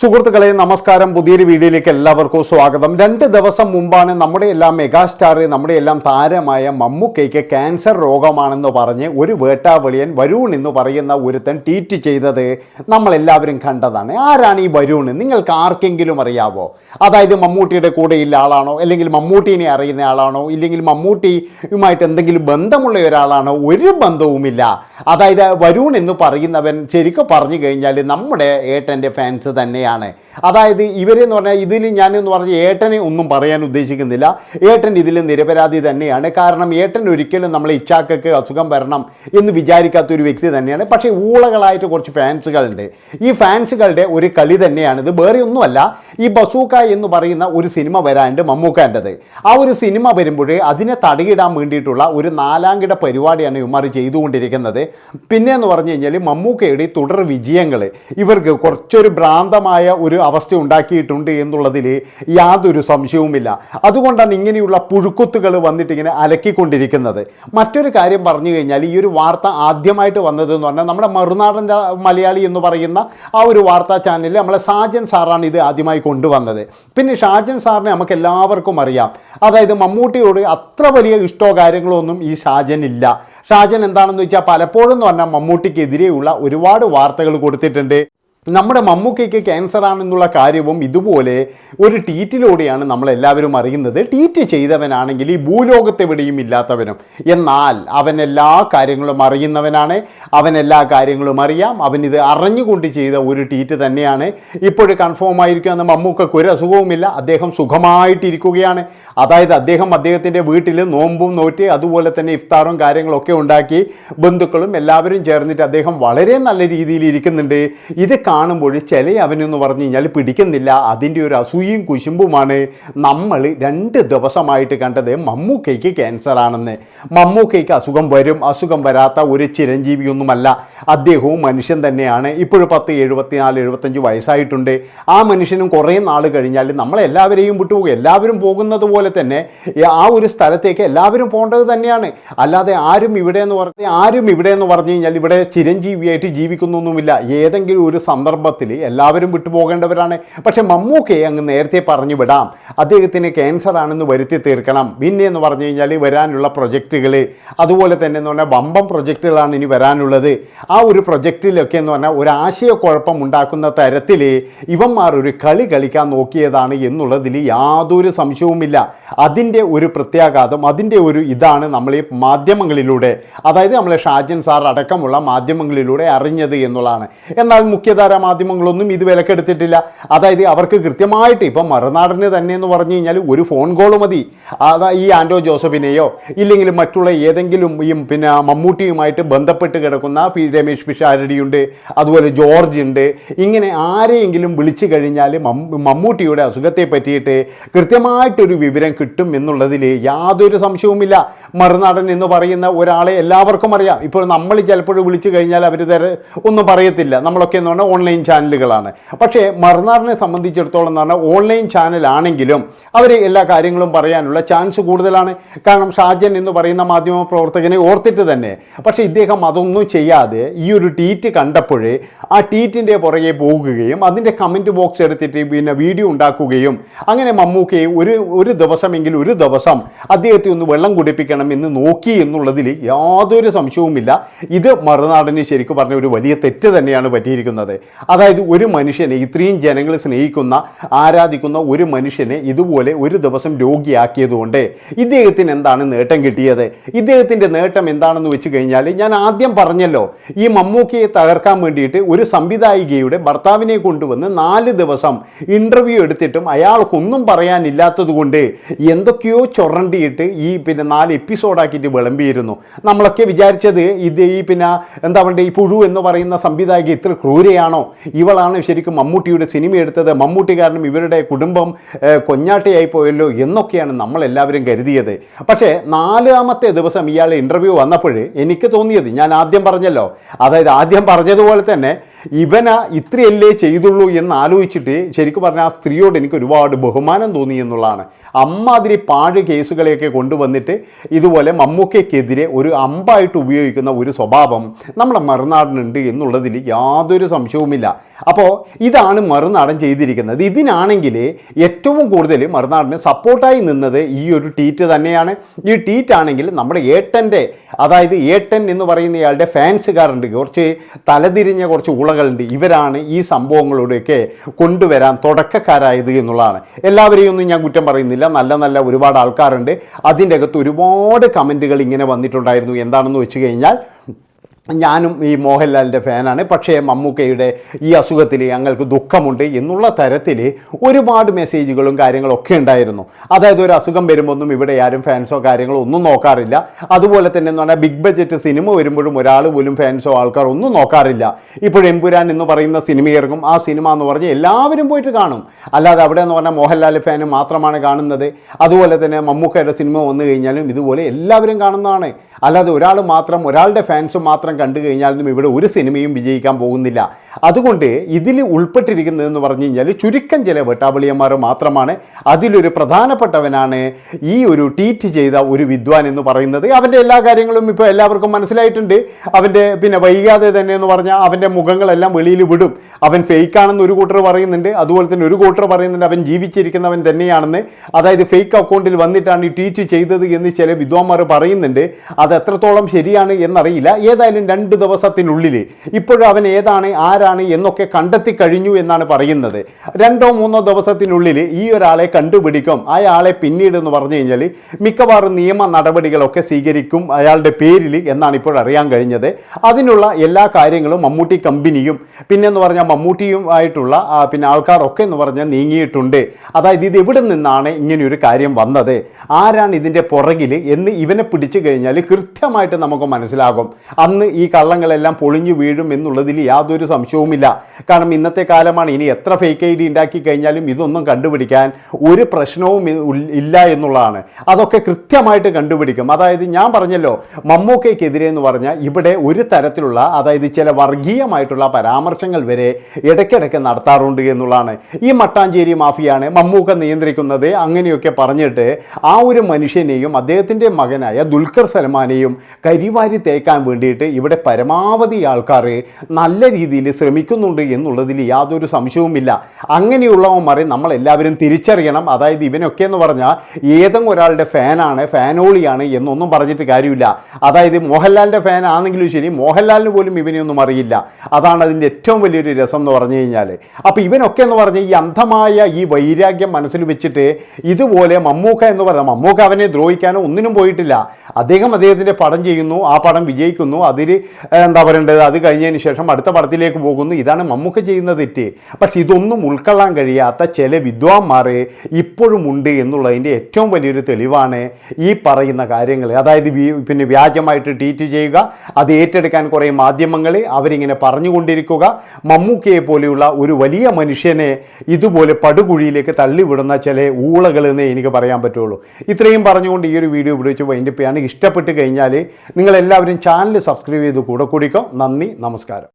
സുഹൃത്തുക്കളെ നമസ്കാരം. പുതിയൊരു വീഡിയോയിലേക്ക് എല്ലാവർക്കും സ്വാഗതം. രണ്ട് ദിവസം മുമ്പാണ് നമ്മുടെ എല്ലാം മെഗാസ്റ്റാർ നമ്മുടെ എല്ലാം താരമായ മമ്മൂക്കയ്ക്ക് ക്യാൻസർ രോഗമാണെന്ന് പറഞ്ഞ് ഒരു വേട്ടാവളിയൻ വരൂൺ എന്ന് പറയുന്ന ഒരുത്തൻ ട്വീറ്റ് ചെയ്തത് നമ്മളെല്ലാവരും കണ്ടതാണ്. ആരാണ് ഈ വരൂൺ? നിങ്ങൾക്ക് ആർക്കെങ്കിലും അറിയാവോ? അതായത് മമ്മൂട്ടിയുടെ കൂടെയുള്ള ആളാണോ? അല്ലെങ്കിൽ മമ്മൂട്ടീനെ അറിയുന്ന ആളാണോ? ഇല്ലെങ്കിൽ മമ്മൂട്ടിയുമായിട്ട് എന്തെങ്കിലും ബന്ധമുള്ള ഒരാളാണോ? ഒരു ബന്ധവുമില്ല. അതായത് വരൂൺ എന്ന് പറയുന്നവൻ ശരിക്കും പറഞ്ഞു കഴിഞ്ഞാൽ നമ്മുടെ ഏട്ടന്റെ ഫാൻസ് തന്നെയാണ്. അതായത് ഇവരെന്ന് പറഞ്ഞാൽ ഇതിൽ ഞാനെന്ന് പറഞ്ഞ ഏട്ടനെ ഒന്നും പറയാൻ ഉദ്ദേശിക്കുന്നില്ല. ഏട്ടൻ ഇതിൽ നിരപരാധി തന്നെയാണ്. കാരണം ഏട്ടൻ ഒരിക്കലും നമ്മളെ ഇച്ചാക്കക്ക് അസുഖം വരണം എന്ന് വിചാരിക്കാത്ത ഒരു വ്യക്തി തന്നെയാണ്. പക്ഷേ ഊളകളായിട്ട് കുറച്ച് ഫാൻസുകളുണ്ട്. ഈ ഫാൻസുകളുടെ ഒരു കളി തന്നെയാണിത് വേറെ ഒന്നുമല്ല ഈ ബസൂക്ക എന്ന് പറയുന്ന ഒരു സിനിമ വരാണ്ട് മമ്മൂക്കാന്റെത്. ആ ഒരു സിനിമ വരുമ്പോഴേ അതിനെ തടയിടാൻ വേണ്ടിയിട്ടുള്ള ഒരു നാലാംകിട പരിപാടിയാണ് ഇവന്മാർ ചെയ്തുകൊണ്ടിരിക്കുന്നത്. പിന്നെ എന്ന് പറഞ്ഞു കഴിഞ്ഞാൽ മമ്മൂക്കയുടെ തുടർ വിജയങ്ങൾ ഇവർക്ക് കുറച്ചൊരു ഭ്രാന്തമായ ഒരു അവസ്ഥ ഉണ്ടാക്കിയിട്ടുണ്ട് എന്നുള്ളതിൽ യാതൊരു സംശയവുമില്ല. അതുകൊണ്ടാണ് ഇങ്ങനെയുള്ള പുഴുക്കുത്തുകൾ വന്നിട്ട് ഇങ്ങനെ അലക്കിക്കൊണ്ടിരിക്കുന്നത്. മറ്റൊരു കാര്യം പറഞ്ഞു കഴിഞ്ഞാൽ ഈ ഒരു വാർത്ത ആദ്യമായിട്ട് വന്നതെന്ന് പറഞ്ഞാൽ നമ്മുടെ മറുനാടൻ മലയാളി എന്ന് പറയുന്ന ആ ഒരു വാർത്താ ചാനലിൽ നമ്മളെ സാജൻ സാറാണ് ഇത് ആദ്യമായി കൊണ്ടുവന്നത്. പിന്നെ ഷാജൻ സാറിനെ നമുക്ക് എല്ലാവർക്കും അറിയാം. അതായത് മമ്മൂട്ടിയോട് അത്ര വലിയ ഇഷ്ടമോ കാര്യങ്ങളോ ഒന്നും ഈ ഇല്ല. ഷാജൻ എന്താണെന്ന് വെച്ചാൽ പലപ്പോഴും എന്ന് പറഞ്ഞാൽ മമ്മൂട്ടിക്കെതിരെയുള്ള ഒരുപാട് വാർത്തകൾ കൊടുത്തിട്ടുണ്ട്. നമ്മുടെ മമ്മൂക്കയ്ക്ക് ക്യാൻസർ ആണെന്നുള്ള കാര്യവും ഇതുപോലെ ഒരു ട്വീറ്റിലൂടെയാണ് നമ്മളെല്ലാവരും അറിയുന്നത്. ട്വീറ്റ് ചെയ്തവനാണെങ്കിൽ ഈ ഭൂലോകത്തെവിടെയും ഇല്ലാത്തവനും. എന്നാൽ അവൻ എല്ലാ കാര്യങ്ങളും അറിയുന്നവനാണ്. അവൻ എല്ലാ കാര്യങ്ങളും അറിയാം. അവൻ ഇത് അറിഞ്ഞുകൊണ്ട് ചെയ്ത ഒരു ട്വീറ്റ് തന്നെയാണ്. ഇപ്പോഴും കൺഫേം ആയിരിക്കുമെന്ന് മമ്മൂക്കയ്ക്ക് ഒരു അസുഖവുമില്ല. അദ്ദേഹം സുഖമായിട്ടിരിക്കുകയാണ്. അതായത് അദ്ദേഹം അദ്ദേഹത്തിന്റെ വീട്ടിൽ നോമ്പും നോറ്റ് അതുപോലെ തന്നെ ഇഫ്താറും കാര്യങ്ങളൊക്കെ ഉണ്ടാക്കി ബന്ധുക്കളും എല്ലാവരും ചേർന്നിട്ട് അദ്ദേഹം വളരെ നല്ല രീതിയിൽ ഇരിക്കുന്നുണ്ട്. ഇത് കാണുമ്പോൾ ചില അവനെന്ന് പറഞ്ഞു കഴിഞ്ഞാൽ പിടിക്കുന്നില്ല അതിന്റെ ഒരു അസൂയയും കുശുമ്പുമാണ്. നമ്മൾ രണ്ട് ദിവസമായിട്ട് കണ്ടത് മമ്മൂക്കയ്ക്ക് ക്യാൻസറാണെന്ന് മമ്മൂക്കയ്ക്ക് അസുഖം വരും അസുഖം വരാത്ത ഒരു ചിരഞ്ജീവിയൊന്നുമല്ല. അദ്ദേഹവും മനുഷ്യൻ തന്നെയാണ്. ഇപ്പോഴും പത്ത് എഴുപത്തിനാല് എഴുപത്തഞ്ച് വയസ്സായിട്ടുണ്ട്. ആ മനുഷ്യനും കുറേ നാൾ കഴിഞ്ഞാൽ നമ്മളെല്ലാവരെയും വിട്ടുപോകും. എല്ലാവരും പോകുന്നത് പോലെ തന്നെ ആ ഒരു സ്ഥലത്തേക്ക് എല്ലാവരും പോകേണ്ടത് തന്നെയാണ്. അല്ലാതെ ആരും ഇവിടെ എന്ന് പറഞ്ഞ ആരും ഇവിടെ എന്ന് പറഞ്ഞു കഴിഞ്ഞാൽ ഇവിടെ ചിരഞ്ജീവിയായിട്ട് ജീവിക്കുന്നൊന്നുമില്ല. ഏതെങ്കിലും ഒരു സന്ദർഭത്തിൽ എല്ലാവരും വിട്ടുപോകേണ്ടവരാണ്. പക്ഷെ മമ്മൂക്കയെ അങ്ങ് നേരത്തെ പറഞ്ഞു വിടാം അദ്ദേഹത്തിന് ക്യാൻസർ ആണെന്ന് വരുത്തി തീർക്കണം. പിന്നെ എന്ന് പറഞ്ഞു കഴിഞ്ഞാൽ വരാനുള്ള പ്രൊജക്റ്റുകൾ അതുപോലെ തന്നെ എന്ന് പറഞ്ഞാൽ വമ്പം പ്രൊജക്റ്റുകളാണ് ഇനി വരാനുള്ളത്. ആ ഒരു പ്രൊജക്റ്റിലൊക്കെ എന്ന് പറഞ്ഞാൽ ഒരു ആശയക്കുഴപ്പം ഉണ്ടാക്കുന്ന തരത്തിൽ ഇവന്മാർ ഒരു കളി കളിക്കാൻ നോക്കിയതാണ് എന്നുള്ളതിൽ യാതൊരു സംശയവുമില്ല. അതിന്റെ ഒരു പ്രത്യാഘാതം അതിന്റെ ഒരു ഇതാണ് നമ്മൾ ഈ മാധ്യമങ്ങളിലൂടെ അതായത് നമ്മളെ ഷാജൻ സാർ അടക്കമുള്ള മാധ്യമങ്ങളിലൂടെ അറിഞ്ഞത് എന്നുള്ളതാണ്. എന്നാൽ മുഖ്യധാര മാധ്യമങ്ങളൊന്നും ഇത് വിലക്കെടുത്തിട്ടില്ല. അതായത് അവർക്ക് കൃത്യമായിട്ട് ഇപ്പം മറുനാടിന് തന്നെ എന്ന് പറഞ്ഞു കഴിഞ്ഞാൽ ഒരു ഫോൺ കോൾ മതി. അതാ ഈ ആൻഡോ ജോസഫിനെയോ ഇല്ലെങ്കിൽ മറ്റുള്ള ഏതെങ്കിലും ഈ പിന്നെ മമ്മൂട്ടിയുമായിട്ട് ബന്ധപ്പെട്ട് കിടക്കുന്ന പി രമേഷ് പിഷാരടിയുണ്ട് അതുപോലെ ജോർജ് ഉണ്ട്. ഇങ്ങനെ ആരെയെങ്കിലും വിളിച്ചു കഴിഞ്ഞാൽ മമ്മൂട്ടിയുടെ അസുഖത്തെ പറ്റിയിട്ട് കൃത്യമായിട്ടൊരു വിവരം കിട്ടും എന്നുള്ളതിൽ യാതൊരു സംശയവുമില്ല. മറുനാടൻ എന്ന് പറയുന്ന ഒരാളെ എല്ലാവർക്കും അറിയാം. ഇപ്പോൾ നമ്മൾ ചിലപ്പോൾ വിളിച്ചു കഴിഞ്ഞാൽ അവർ തര ഒന്നും പറയത്തില്ല. നമ്മളൊക്കെ എന്ന് പറഞ്ഞാൽ ഓൺലൈൻ ചാനലുകളാണ്. പക്ഷേ മറന്നാറിനെ സംബന്ധിച്ചിടത്തോളം എന്ന് പറഞ്ഞാൽ ഓൺലൈൻ ചാനലാണെങ്കിലും അവർ എല്ലാ കാര്യങ്ങളും പറയാനുള്ള ചാൻസ് കൂടുതലാണ്. കാരണം ഷാജൻ എന്ന് പറയുന്ന മാധ്യമ പ്രവർത്തകനെ ഓർത്തിട്ട് തന്നെ. പക്ഷേ ഇദ്ദേഹം അതൊന്നും ചെയ്യാതെ ഈ ഒരു ട്വീറ്റ് കണ്ടപ്പോഴേ ആ ട്വീറ്റിന്റെ പുറകെ പോകുകയും അതിന്റെ കമന്റ് ബോക്സ് എടുത്തിട്ട് പിന്നെ വീഡിയോ ഉണ്ടാക്കുകയും അങ്ങനെ മമ്മൂക്കയെ ഒരു ഒരു ദിവസമെങ്കിൽ ഒരു ദിവസം അദ്ദേഹത്തെ ഒന്ന് വെള്ളം കുടിപ്പിക്കണം എന്ന് നോക്കി എന്നുള്ളതിൽ യാതൊരു സംശയവുമില്ല. ഇത് മറുനാടിന് ശരിക്കും പറഞ്ഞ ഒരു വലിയ തെറ്റ് തന്നെയാണ് പറ്റിയിരിക്കുന്നത്. അതായത് ഒരു മനുഷ്യനെ ഇത്രയും ജനങ്ങൾ സ്നേഹിക്കുന്ന ആരാധിക്കുന്ന ഒരു മനുഷ്യനെ ഇതുപോലെ ഒരു ദിവസം രോഗിയാക്കിയതുകൊണ്ട് ഇദ്ദേഹത്തിന് എന്താണ് നേട്ടം കിട്ടിയത്? ഇദ്ദേഹത്തിന്റെ നേട്ടം എന്താണെന്ന് വെച്ച് കഴിഞ്ഞാൽ ഞാൻ ആദ്യം പറഞ്ഞല്ലോ ഈ മമ്മൂക്കയെ തകർക്കാൻ വേണ്ടിയിട്ട് ഒരു സംവിധായികയുടെ ഭർത്താവിനെ കൊണ്ടുവന്ന് നാല് ദിവസം ഇന്റർവ്യൂ എടുത്തിട്ടും അയാൾക്കൊന്നും പറയാനില്ലാത്തതുകൊണ്ട് എന്തൊക്കെയോ ചൊറണ്ടിയിട്ട് ഈ പിന്നെ നാല് എപ്പിസോഡാക്കിയിട്ട് വിളമ്പിയിരുന്നു. നമ്മളൊക്കെ വിചാരിച്ചത് ഇത് ഈ പിന്നെ എന്താ പറയുക ഈ പുഴു എന്ന് പറയുന്ന സംവിധായിക ഇത്ര ക്രൂരയാണോ ഇവളാണ് ശരിക്കും മമ്മൂട്ടിയുടെ സിനിമ എടുത്തത്. മമ്മൂട്ടി കാരണം ഇവരുടെ കുടുംബം കൊഞ്ഞാട്ടയായി പോയല്ലോ എന്നൊക്കെയാണ് നമ്മളെല്ലാവരും കരുതിയത്. പക്ഷേ നാലാമത്തെ ദിവസം ഇയാളെ ഇന്റർവ്യൂ വന്നപ്പോൾ എനിക്ക് തോന്നിയത് ഞാൻ ആദ്യം പറഞ്ഞല്ലോ. അതായത് ആദ്യം പറഞ്ഞതുപോലെ തന്നെ ഇവന ഇത്രയല്ലേ ചെയ്തുള്ളൂ എന്ന് ആലോചിച്ചിട്ട് ശരിക്കും പറഞ്ഞാൽ ആ സ്ത്രീയോട് എനിക്ക് ഒരുപാട് ബഹുമാനം തോന്നി എന്നുള്ളതാണ്. അമ്മാതിരി പാഴ് കേസുകളെയൊക്കെ കൊണ്ടുവന്നിട്ട് ഇതുപോലെ മമ്മൂക്കയ്ക്കെതിരെ ഒരു അമ്പായിട്ട് ഉപയോഗിക്കുന്ന ഒരു സ്വഭാവം നമ്മുടെ മറുനാടിനുണ്ട് എന്നുള്ളതിൽ യാതൊരു സംശയവുമില്ല. അപ്പോൾ ഇതാണ് മറുനാടൻ ചെയ്തിരിക്കുന്നത്. ഇതിനാണെങ്കിൽ ഏറ്റവും കൂടുതൽ മറുനാടിന് സപ്പോർട്ടായി നിന്നത് ഈ ഒരു ട്വീറ്റ് തന്നെയാണ്. ഈ ട്വീറ്റ് ആണെങ്കിൽ നമ്മുടെ ഏട്ടന്റെ അതായത് ഏട്ടൻ എന്ന് പറയുന്നയാളുടെ ഫാൻസുകാരുണ്ട്. കുറച്ച് തലതിരിഞ്ഞ കുറച്ച് ഉളകളുണ്ട് ഇവരാണ് ഈ സംഭവങ്ങളുടെയൊക്കെ കൊണ്ടുവരാൻ തുടക്കക്കാരായത് എന്നുള്ളതാണ്. എല്ലാവരെയും ഒന്നും ഞാൻ കുറ്റം പറയുന്നില്ല. നല്ല നല്ല ഒരുപാട് ആൾക്കാരുണ്ട്. അതിന്റെ അകത്ത് ഒരുപാട് കമന്റുകൾ ഇങ്ങനെ വന്നിട്ടുണ്ടായിരുന്നു. എന്താണെന്ന് വെച്ച് കഴിഞ്ഞാൽ ഞാനും ഈ മോഹൻലാലിന്റെ ഫാനാണ്. പക്ഷേ മമ്മൂക്കയുടെ ഈ അസുഖത്തിൽ ഞങ്ങൾക്ക് ദുഃഖമുണ്ട് എന്നുള്ള തരത്തിൽ ഒരുപാട് മെസ്സേജുകളും കാര്യങ്ങളൊക്കെ ഉണ്ടായിരുന്നു. അതായത് ഒരു അസുഖം വരുമ്പോഴൊന്നും ഇവിടെ ആരും ഫാൻസോ കാര്യങ്ങളോ ഒന്നും നോക്കാറില്ല. അതുപോലെ തന്നെ എന്ന് പറഞ്ഞാൽ ബിഗ് ബജറ്റ് സിനിമ വരുമ്പോഴും ഒരാൾ പോലും ഫാൻസോ ആൾക്കാർ ഒന്നും നോക്കാറില്ല. ഇപ്പോൾ എംപുരാൻ എന്ന് പറയുന്ന സിനിമ ഇറങ്ങും. ആ സിനിമ എന്ന് പറഞ്ഞാൽ എല്ലാവരും പോയിട്ട് കാണും. അല്ലാതെ അവിടെ എന്ന് പറഞ്ഞാൽ മോഹൻലാൽ ഫാൻ മാത്രമാണ് കാണുന്നത്. അതുപോലെ തന്നെ മമ്മൂക്കയുടെ സിനിമ വന്നു കഴിഞ്ഞാലും ഇതുപോലെ എല്ലാവരും കാണുന്നതാണ്. അല്ലാതെ ഒരാൾ മാത്രം ഒരാളുടെ ഫാൻസ് മാത്രം കണ്ടു കഴിഞ്ഞാലും ഇവിടെ ഒരു സിനിമയും വിജയിക്കാൻ പോകുന്നില്ല. അതുകൊണ്ട് ഇതിൽ ഉൾപ്പെട്ടിരിക്കുന്നതെന്ന് പറഞ്ഞു കഴിഞ്ഞാൽ ചുരുക്കം ചില വെട്ടാവളിയന്മാർ മാത്രമാണ് അതിലൊരു പ്രധാനപ്പെട്ടവനാണ് ഈ ഒരു ട്വീറ്റ് ചെയ്ത ഒരു വിദ്വാൻ എന്ന് പറയുന്നത്. അവന്റെ എല്ലാ കാര്യങ്ങളും ഇപ്പോൾ എല്ലാവർക്കും മനസ്സിലായിട്ടുണ്ട്. അവന്റെ പിന്നെ വൈകാതെ തന്നെ എന്ന് പറഞ്ഞാൽ അവന്റെ മുഖങ്ങളെല്ലാം വെളിയിൽ വിടും. അവൻ ഫേക്കാണെന്ന് ഒരു കൂട്ടർ പറയുന്നുണ്ട്. അതുപോലെ തന്നെ ഒരു കൂട്ടർ പറയുന്നുണ്ട് അവൻ ജീവിച്ചിരിക്കുന്നവൻ തന്നെയാണെന്ന്. അതായത് ഫേക്ക് അക്കൗണ്ടിൽ വന്നിട്ടാണ് ഈ ട്വീറ്റ് ചെയ്തത് എന്ന് ചില വിദ്വാൻമാർ പറയുന്നുണ്ട്. അത് എത്രത്തോളം ശരിയാണ് എന്നറിയില്ല. ഏതായാലും രണ്ട് ദിവസത്തിനുള്ളിൽ ഇപ്പോഴും അവൻ ഏതാണ് ആരാണ് എന്നൊക്കെ കണ്ടെത്തി കഴിഞ്ഞു എന്നാണ് പറയുന്നത്. രണ്ടോ മൂന്നോ ദിവസത്തിനുള്ളിൽ ഈ ഒരാളെ കണ്ടുപിടിക്കും. അയാളെ പിന്നീട് എന്ന് പറഞ്ഞു കഴിഞ്ഞാൽ മിക്കവാറും നിയമ നടപടികളൊക്കെ സ്വീകരിക്കും അയാളുടെ പേരിൽ എന്നാണ് ഇപ്പോൾ അറിയാൻ കഴിഞ്ഞത്. അതിനുള്ള എല്ലാ കാര്യങ്ങളും മമ്മൂട്ടി കമ്പനിയും പിന്നെന്ന് പറഞ്ഞാൽ മമ്മൂട്ടിയും ആയിട്ടുള്ള പിന്നെ ആൾക്കാരൊക്കെ എന്ന് പറഞ്ഞാൽ നീങ്ങിയിട്ടുണ്ട്. അതായത് ഇത് എവിടെ നിന്നാണ് ഇങ്ങനെയൊരു കാര്യം വന്നത്? ആരാണ് ഇതിന്റെ പുറകിൽ എന്ന് ഇവനെ പിടിച്ചു കഴിഞ്ഞാൽ കൃത്യമായിട്ട് നമുക്ക് മനസ്സിലാകും. അന്ന് ഈ കള്ളങ്ങളെല്ലാം പൊളിഞ്ഞു വീഴും എന്നുള്ളതിൽ യാതൊരു സംശയവുമില്ല. കാരണം ഇന്നത്തെ കാലമാണ് ഇനി എത്ര ഫേക്ക് ഐ ഡി ഉണ്ടാക്കി കഴിഞ്ഞാലും ഇതൊന്നും കണ്ടുപിടിക്കാൻ ഒരു പ്രശ്നവും ഇല്ല എന്നുള്ളതാണ്. അതൊക്കെ കൃത്യമായിട്ട് കണ്ടുപിടിക്കും. അതായത് ഞാൻ പറഞ്ഞല്ലോ മമ്മൂക്കയ്ക്കെതിരെ എന്ന് പറഞ്ഞാൽ ഇവിടെ ഒരു തരത്തിലുള്ള അതായത് ചില വർഗീയമായിട്ടുള്ള പരാമർശങ്ങൾ വരെ ഇടയ്ക്കിടയ്ക്ക് നടത്താറുണ്ട് എന്നുള്ളതാണ്. ഈ മട്ടാഞ്ചേരി മാഫിയാണ് മമ്മൂക്ക നിയന്ത്രിക്കുന്നത്. അങ്ങനെയൊക്കെ പറഞ്ഞിട്ട് ആ ഒരു മനുഷ്യനെയും അദ്ദേഹത്തിന്റെ മകനായ ദുൽഖർ സൽമാനെയും കരിവാരി തേക്കാൻ വേണ്ടിയിട്ട് ഇവിടെ പരമാവധി ആൾക്കാർ നല്ല രീതിയിൽ ശ്രമിക്കുന്നുണ്ട് എന്നുള്ളതിൽ യാതൊരു സംശയവുമില്ല. അങ്ങനെയുള്ളവന്മാരെ നമ്മളെല്ലാവരും തിരിച്ചറിയണം. അതായത് ഇവനൊക്കെ എന്ന് പറഞ്ഞാൽ ഏതെങ്കിലും ഒരാളുടെ ഫാനാണ് ഫാനോളിയാണ് എന്നൊന്നും പറഞ്ഞിട്ട് കാര്യമില്ല. അതായത് മോഹൻലാലിന്റെ ഫാൻ ആണെങ്കിലും ശരി മോഹൻലാലിന് പോലും ഇവനെയൊന്നും അറിയില്ല. അതാണ് അതിന്റെ ഏറ്റവും വലിയൊരു രസം എന്ന് പറഞ്ഞു കഴിഞ്ഞാൽ അപ്പോൾ ഇവനൊക്കെ എന്ന് പറഞ്ഞാൽ ഈ അന്ധമായ ഈ വൈരാഗ്യം മനസ്സിൽ വെച്ചിട്ട് ഇതുപോലെ മമ്മൂക്ക എന്ന് പറഞ്ഞാൽ മമ്മൂക്ക അവനെ ദ്രോഹിക്കാനോ ഒന്നിനും പോയിട്ടില്ല. അദ്ദേഹം അദ്ദേഹത്തിന്റെ പടം ചെയ്യുന്നു ആ പടം വിജയിക്കുന്നു. അതിൽ എന്താ പറയേണ്ടത് അത് കഴിഞ്ഞതിന് ശേഷം അടുത്ത പടത്തിലേക്ക് പോകുന്നു. ഇതാണ് മമ്മൂക്ക ചെയ്യുന്ന തെറ്റ്. പക്ഷെ ഇതൊന്നും ഉൾക്കൊള്ളാൻ കഴിയാത്ത ചില വിദ്വാൻമാർ ഇപ്പോഴും ഉണ്ട് എന്നുള്ളതിന്റെ ഏറ്റവും വലിയൊരു തെളിവാണ് ഈ പറയുന്ന കാര്യങ്ങൾ അതായത് പിന്നെ വ്യാജമായിട്ട് ട്വീറ്റ് ചെയ്യുക അത് ഏറ്റെടുക്കാൻ കുറേ മാധ്യമങ്ങൾ അവരിങ്ങനെ പറഞ്ഞുകൊണ്ടിരിക്കുക. മമ്മൂക്കയെ പോലെയുള്ള ഒരു വലിയ മനുഷ്യനെ ഇതുപോലെ പടുകുഴിയിലേക്ക് തള്ളിവിടുന്ന ചില ഊളകൾ എന്ന് എനിക്ക് പറയാൻ പറ്റുള്ളൂ. ഇത്രയും പറഞ്ഞുകൊണ്ട് ഈ ഒരു വീഡിയോ ഉപയോഗിച്ച് വൈൻഡപ്പ് ചെയ്യാണ് ഇഷ്ടപ്പെട്ട് കഴിഞ്ഞാൽ നിങ്ങളെല്ലാവരും ചാനൽ സബ്സ്ക്രൈബ് ചെയ്ത് കൂടെ കൂടിക്കോ. നന്ദി നമസ്കാരം.